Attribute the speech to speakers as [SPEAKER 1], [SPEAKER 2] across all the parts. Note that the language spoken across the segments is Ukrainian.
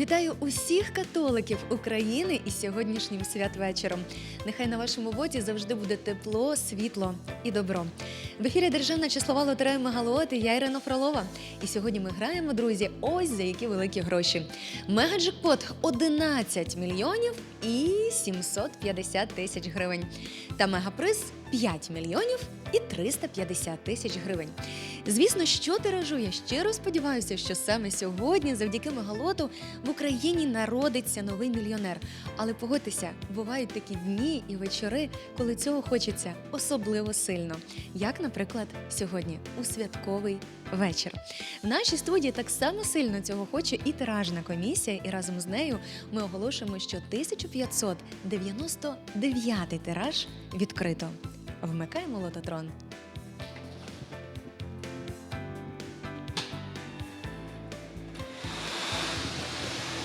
[SPEAKER 1] Вітаю усіх католиків України із сьогоднішнім святвечором. Нехай на вашому воді завжди буде тепло, світло і добро. В ефірі Державна числова лотерея Мегалот і я Ірина Фролова. І сьогодні ми граємо, друзі, ось за які великі гроші. Мегаджекпот 11 мільйонів і 750 тисяч гривень. Та мегаприз 5 мільйонів і 350 тисяч гривень. Звісно, що тиражує. Щиро сподіваюся, що саме сьогодні, завдяки мегалоту, в Україні народиться новий мільйонер. Але погодьтеся, бувають такі дні і вечори, коли цього хочеться особливо сильно. Як, наприклад, сьогодні у святковий вечір. В нашій студії так само сильно цього хоче і тиражна комісія, і разом з нею ми оголошуємо, що 1599-й тираж відкрито. Вмикаємо лототрон.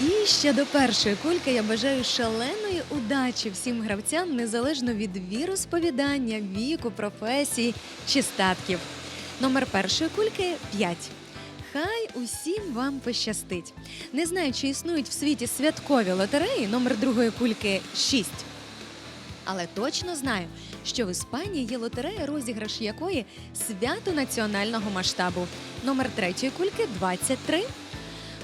[SPEAKER 1] І ще до першої кульки я бажаю шаленої удачі всім гравцям, незалежно від віросповідання, віку, професії чи статків. Номер першої кульки 5. Хай усім вам пощастить. Не знаю, чи існують в світі святкові лотереї. Номер другої кульки 6. Але точно знаю, що в Іспанії є лотерея, розіграш якої свято національного масштабу. Номер третьої кульки 23.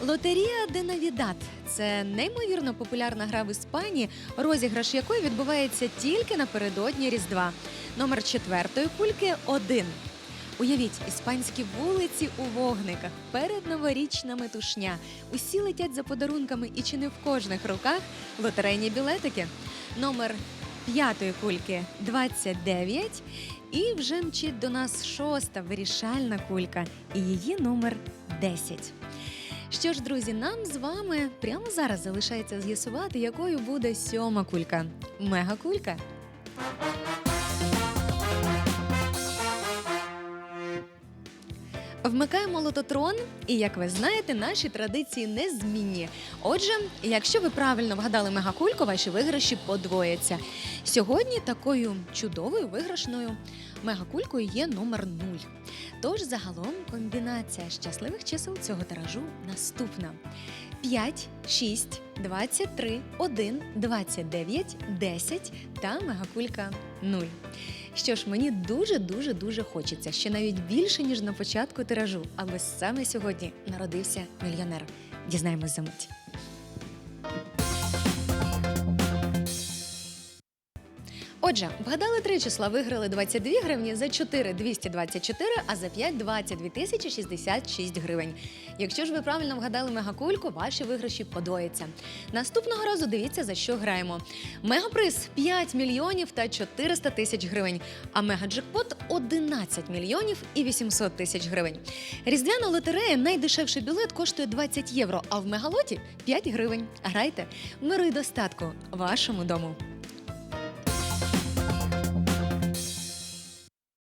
[SPEAKER 1] Лотерія де Навідат це неймовірно популярна гра в Іспанії, розіграш якої відбувається тільки напередодні Різдва. Номер четвертої кульки один. Уявіть, іспанські вулиці у вогниках, передноворічна метушня. Усі летять за подарунками і чи не в кожних руках лотерейні білетики. Номер п'ятої кульки 29. І вже мчить до нас шоста вирішальна кулька, і її номер 10. Що ж, друзі, нам з вами прямо зараз залишається з'ясувати, якою буде сьома кулька. Мегакулька. Вмикаємо лототрон, і як ви знаєте, наші традиції незмінні. Отже, якщо ви правильно вгадали мегакульку, ваші виграші подвояться. Сьогодні такою чудовою виграшною мегакулькою є номер 0. Тож загалом комбінація щасливих чисел цього тиражу наступна: 5, 6, 23, 1, 29, 10 та мегакулька 0. Що ж, мені дуже дуже дуже хочеться, ще навіть більше ніж на початку тиражу, аби саме сьогодні народився мільйонер. Дізнаємось за мить. Отже, вгадали три числа, виграли 22 гривні, за 4 – 224, а за 5 – 22 тисячі 66 гривень. Якщо ж ви правильно вгадали мегакульку, ваші виграші подвояться. Наступного разу дивіться, за що граємо. Мегаприз 5 мільйонів та 400 тисяч гривень, а мегаджекпот 11 мільйонів і 800 тисяч гривень. Різдвяна лотерея найдешевший білет коштує 20 євро, а в мегалоті 5 гривень. Грайте миру і достатку вашому дому.